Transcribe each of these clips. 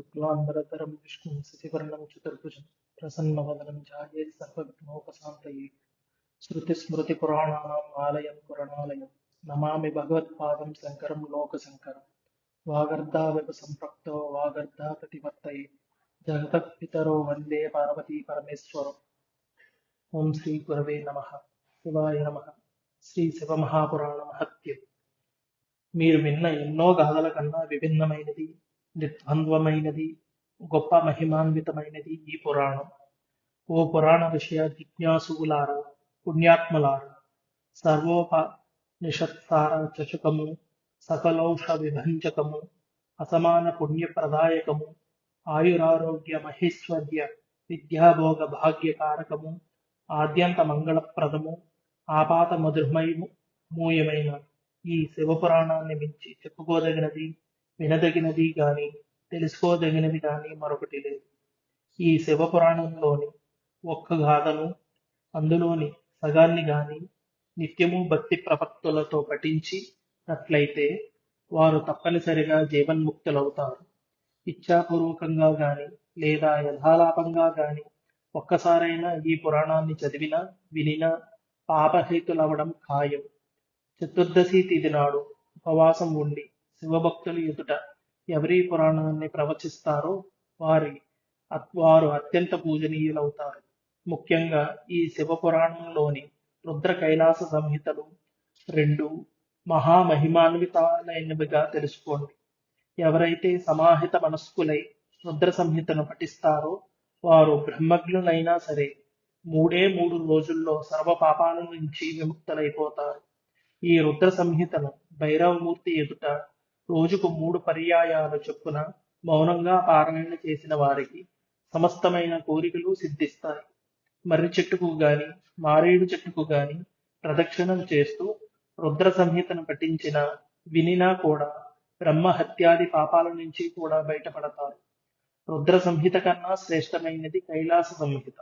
శుక్లాంబరధరం విష్ణుం శశివర్ణం చతుర్భుజం ప్రసన్నవదనం ఛాయేత్ సర్వజ్ఞోపశాంతయే శృతిస్మృతిపురాణానాం ఆలయం పురణాలయం. నమామి భగవత్పాదం శంకరం లోకశంకరం. వాగర్ధావివ సంప్రక్తో వాగర్ధా ప్రతివర్తయే జగత పితరో వందే పార్వతీ పరమేశ్వరం. ఓం శ్రీ గురవే నమ. శివాయ నమ. శ్రీ శివమహాపురాణ మహత్యం. మీరు విన్న ఎన్నో గాథల కన్నా విభిన్నమైనది నిర్ద్వంద్వమైనది గొప్ప మహిమాన్వితమైనది ఈ పురాణం. ఓ పురాణ విషయ జిజ్ఞాసులారా పుణ్యాత్మలారా సర్వోప నిషత్సార చషకము సకలౌష విభంజకము అసమాన పుణ్యప్రదాయకము ఆయురారోగ్య మహేశ్వర్య విద్యాభోగ భాగ్యకారకము ఆద్యంత మంగళప్రదము ఆపాత మధుర్మయము మూయమైన ఈ శివపురాణాన్ని మించి చెప్పుకోదగినది వినదగినది కానీ తెలుసుకోదగినది కానీ మరొకటి లేదు. ఈ శివపురాణంలోని ఒక్క గాథను అందులోని సగాన్ని గాని నిత్యము భక్తి ప్రపత్తులతో పఠించినట్లయితే వారు తప్పనిసరిగా జీవన్ముక్తులవుతారు. ఇచ్ఛాపూర్వకంగా గాని లేదా యథాలాపంగా గాని ఒక్కసారైనా ఈ పురాణాన్ని చదివినా వినినా పాపహేతులవడం ఖాయం. చతుర్దశి తిథి నాడు ఉపవాసం ఉండి శివభక్తులు ఎదుట ఎవరి పురాణాన్ని ప్రవచిస్తారో వారి వారు అత్యంత పూజనీయులవుతారు. ముఖ్యంగా ఈ శివ పురాణంలోని రుద్ర కైలాస సంహితలు రెండు మహామహిమాన్వితాలైనవిగా తెలుసుకోండి. ఎవరైతే సమాహిత మనస్కులై రుద్ర సంహితను పఠిస్తారో వారు బ్రహ్మజ్ఞులైనా సరే మూడే మూడు రోజుల్లో సర్వ పాపాల నుంచి విముక్తులైపోతారు. ఈ రుద్ర సంహితను భైరవమూర్తి ఎదుట రోజుకు మూడు పర్యాయాలు చొప్పున మౌనంగా పారాయణ చేసిన వారికి సమస్తమైన కోరికలు సిద్ధిస్తాయి. మర్రి చెట్టుకు గాని మారేడు చెట్టుకు గాని ప్రదక్షిణం చేస్తూ రుద్ర సంహితను పఠించిన వినినా కూడా బ్రహ్మ హత్యాది పాపాల నుంచి కూడా బయటపడతారు. రుద్ర సంహిత కన్నా శ్రేష్టమైనది కైలాస సంహిత.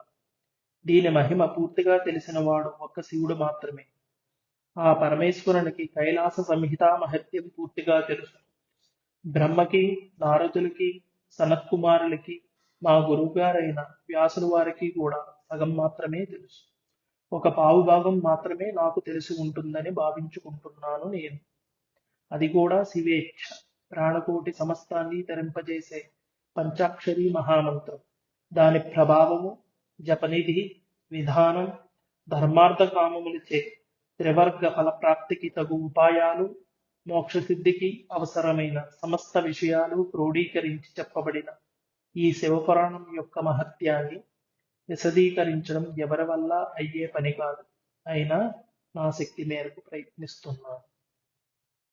దీని మహిమ పూర్తిగా తెలిసిన వాడు ఒక్క శివుడు మాత్రమే. ఆ పరమేశ్వరునికి కైలాస సంహిత మహత్యం పూర్తిగా తెలుసు. బ్రహ్మకి నారదులకి సనత్కుమారులకి మా గురువుగారైన వ్యాసుల వారికి కూడా సగం మాత్రమే తెలుసు. ఒక పావు భాగం మాత్రమే నాకు తెలిసి ఉంటుందని భావించుకుంటున్నాను నేను. అది కూడా శివేచ్ఛ ప్రాణకోటి సమస్తాన్ని తరింపజేసే పంచాక్షరి మహామంత్రం. దాని ప్రభావము జపనిధి విధానం ధర్మార్థ కామములచే త్రివర్గ ఫలప్రాప్తికి తగు ఉపాయాలు మోక్షసిద్ధికి అవసరమైన సమస్త విషయాలు క్రోడీకరించి చెప్పబడిన ఈ శివపురాణం యొక్క మహత్యాన్ని విశదీకరించడం ఎవరి వల్ల అయ్యే పని కాదు. అయినా నా శక్తి మేరకు ప్రయత్నిస్తున్నాను.